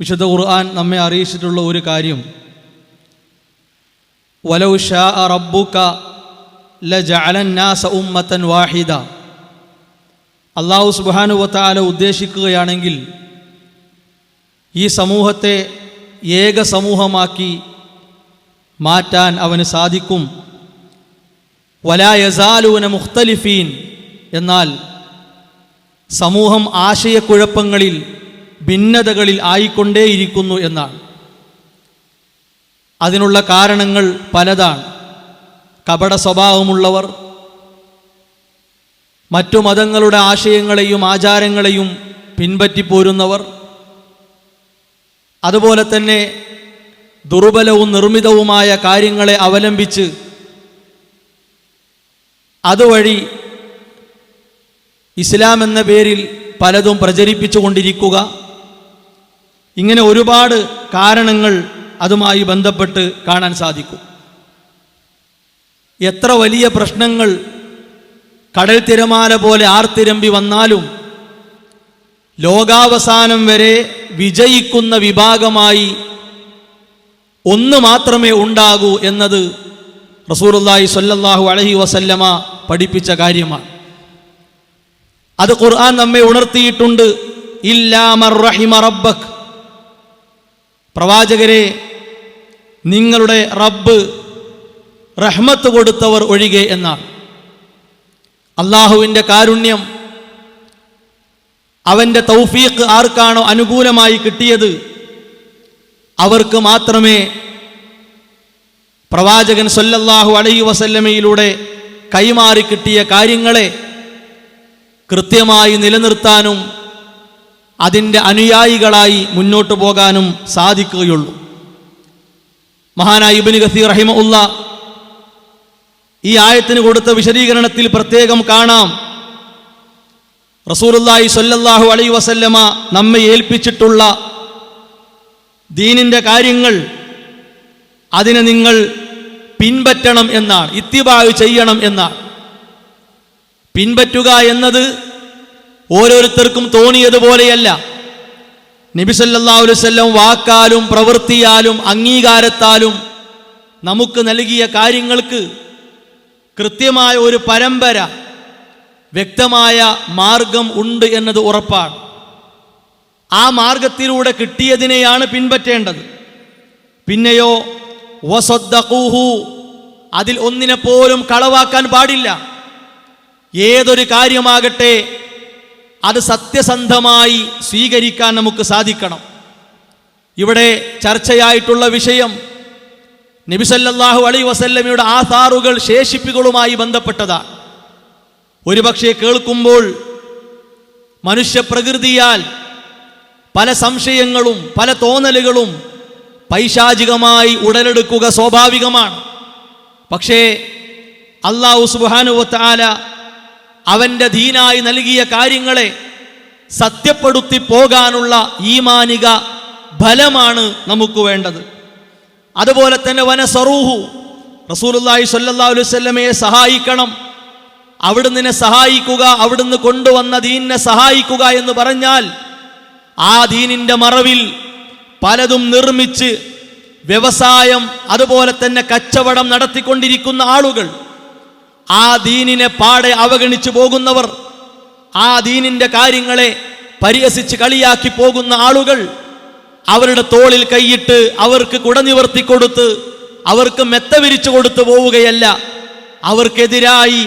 വിശുദ്ധ ഖുർആൻ നമ്മെ അറിയിച്ചിട്ടുള്ള ഒരു കാര്യം. വലൗ ഷാ റബ്ബുക ലജഅലന്നാസ ഉമ്മത്തൻ വാഹിദ. അള്ളാഹു സുബാനുവത്താല ഉദ്ദേശിക്കുകയാണെങ്കിൽ ഈ സമൂഹത്തെ ഏക സമൂഹമാക്കി മാറ്റാൻ അവന് സാധിക്കും. വലാ യസാലൂന മുഖ്തലിഫീൻ എന്നാൽ സമൂഹം ആശയക്കുഴപ്പങ്ങളിൽ ഭിന്നതകളിൽ ആയിക്കൊണ്ടേയിരിക്കുന്നു എന്നാണ്. അതിനുള്ള കാരണങ്ങൾ പലതാണ്. കപട സ്വഭാവമുള്ളവർ മറ്റു മതങ്ങളുടെ ആശയങ്ങളെയും ആചാരങ്ങളെയും പിൻപറ്റിപ്പോരുന്നവർ അതുപോലെ തന്നെ ദുർബലവും നിർമ്മിതവുമായ കാര്യങ്ങളെ അവലംബിച്ച് അതുവഴി ഇസ്ലാം എന്ന പേരിൽ പലതും പ്രചരിപ്പിച്ചു കൊണ്ടിരിക്കുക ഇങ്ങനെ ഒരുപാട് കാരണങ്ങൾ അതുമായി ബന്ധപ്പെട്ട് കാണാൻ സാധിക്കും. എത്ര വലിയ പ്രശ്നങ്ങൾ കടൽ തിരമാല പോലെ ആർത്തിരമ്പി വന്നാലും ലോകാവസാനം വരെ വിജയിക്കുന്ന വിഭാഗമായി ഒന്ന് മാത്രമേ ഉണ്ടാകൂ എന്നത് റസൂറുല്ലായി സ്വല്ലല്ലാഹു അലഹി വസല്ലമ പഠിപ്പിച്ച കാര്യമാണ്. അത് ഖുർആൻ നമ്മെ ഉണർത്തിയിട്ടുണ്ട്. ഇല്ലാമർ റഹിമ റബ്ബക്. പ്രവാചകരെ നിങ്ങളുടെ റബ്ബ് റഹ്മത്ത് കൊടുത്തവർ ഒഴികെ എന്നാണ്. അള്ളാഹുവിന്റെ കാരുണ്യം അവന്റെ തൗഫീഖ് ആർക്കാണോ അനുകൂലമായി കിട്ടിയത് അവർക്ക് മാത്രമേ പ്രവാചകൻ സല്ലല്ലാഹു അലൈഹി വസല്ലമയിലൂടെ കൈമാറി കിട്ടിയ കാര്യങ്ങളെ കൃത്യമായി നിലനിർത്താനും അതിന്റെ അനുയായികളായി മുന്നോട്ട് പോകാനും സാധിക്കുകയുള്ളൂ. മഹാനായ ഇബ്നു ഗസീർ റഹിമ ഉള്ള ഈ ആയത്തിന് കൊടുത്ത വിശദീകരണത്തിൽ പ്രത്യേകം കാണാം. റസൂലുള്ളാഹി സ്വല്ലല്ലാഹു അലൈ വസല്ലമ നമ്മെ ഏൽപ്പിച്ചിട്ടുള്ള ദീനിന്റെ കാര്യങ്ങൾ അതിനെ നിങ്ങൾ പിൻപറ്റണം എന്നാണ് ഇത്തിബായ് ചെയ്യണം എന്നാണ്. പിൻപറ്റുക എന്നത് ഓരോരുത്തർക്കും തോന്നിയതുപോലെയല്ല. നബി സല്ലല്ലാഹു അലൈഹി വസല്ലം വാക്കാലും പ്രവൃത്തിയാലും അംഗീകാരത്താലും നമുക്ക് നൽകിയ കാര്യങ്ങൾക്ക് കൃത്യമായ ഒരു പരമ്പര വ്യക്തമായ മാർഗം ഉണ്ട് എന്നത് ഉറപ്പാണ്. ആ മാർഗത്തിലൂടെ കിട്ടിയതിനെയാണ് പിൻപറ്റേണ്ടത്. പിന്നെയോ വസദ്ദൂഹു അതിൽ ഒന്നിനെ പോലും കളവാക്കാൻ പാടില്ല. ഏതൊരു കാര്യമാകട്ടെ അത് സത്യസന്ധമായി സ്വീകരിക്കാൻ നമുക്ക് സാധിക്കണം. ഇവിടെ ചർച്ചയായിട്ടുള്ള വിഷയം നബിസല്ലാഹു അലൈ വസല്ലമയുടെ ആധാറുകൾ ശേഷിപ്പുകളുമായി ബന്ധപ്പെട്ടതാണ്. ഒരുപക്ഷെ കേൾക്കുമ്പോൾ മനുഷ്യപ്രകൃതിയാൽ പല സംശയങ്ങളും പല തോന്നലുകളും പൈശാചികമായി ഉടലെടുക്കുക സ്വാഭാവികമാണ്. പക്ഷേ അള്ളാഹു സുബാനുവത്താല അവന്റെ ദീനായി നൽകിയ കാര്യങ്ങളെ സത്യപ്പെടുത്തി പോകാനുള്ള ഈമാനിക ഫലമാണ് നമുക്ക് വേണ്ടത്. അതുപോലെ തന്നെ വന സറൂഹു റസൂലുല്ലാഹി സ്വല്ലല്ലാഹു അലൈഹി വസല്ലമയെ സഹായിക്കണം. അവിടുന്ന് സഹായിക്കുക അവിടുന്ന് കൊണ്ടുവന്ന ദീനിനെ സഹായിക്കുക എന്ന് പറഞ്ഞാൽ ആ ദീനിന്റെ മറവിൽ പലതും നിർമ്മിച്ച് വ്യവസായം അതുപോലെ തന്നെ കച്ചവടം നടത്തിക്കൊണ്ടിരിക്കുന്ന ആളുകൾ ആ ദീനിനെ പാടെ അവഗണിച്ചു പോകുന്നവർ ആ ദീനിന്റെ കാര്യങ്ങളെ പരിഹസിച്ച് കളിയാക്കി പോകുന്ന ആളുകൾ അവരുടെ തോളിൽ കൈയിട്ട് അവർക്ക് കുടനിവർത്തി കൊടുത്ത് അവർക്ക് മെത്ത വിരിച്ചു കൊടുത്തു പോവുകയല്ല. അവർക്കെതിരായി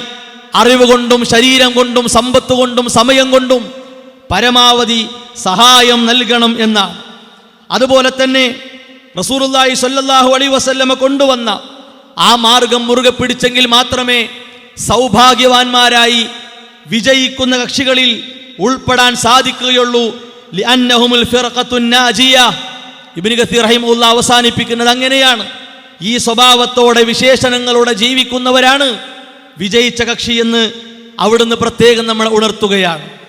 അറിവ് കൊണ്ടും ശരീരം കൊണ്ടും സമ്പത്ത് കൊണ്ടും സമയം കൊണ്ടും പരമാവധി സഹായം നൽകണം എന്ന അതുപോലെ തന്നെ റസൂറുല്ലാഹി സ്വല്ലല്ലാഹു അലൈഹി വസല്ലമ കൊണ്ടുവന്ന ആ മാർഗം മുറുകെ പിടിച്ചെങ്കിൽ മാത്രമേ സൗഭാഗ്യവാന്മാരായി വിജയിക്കുന്ന കക്ഷികളിൽ ഉൾപ്പെടാൻ സാധിക്കുകയുള്ളൂ. അവസാനിപ്പിക്കുന്നത് അങ്ങനെയാണ്. ഈ സ്വഭാവത്തോടെ വിശേഷണങ്ങളോടെ ജീവിക്കുന്നവരാണ് വിജയിച്ച കക്ഷി എന്ന് അവിടുന്ന് പ്രത്യേകം നമ്മൾ ഉണർത്തുകയാണ്.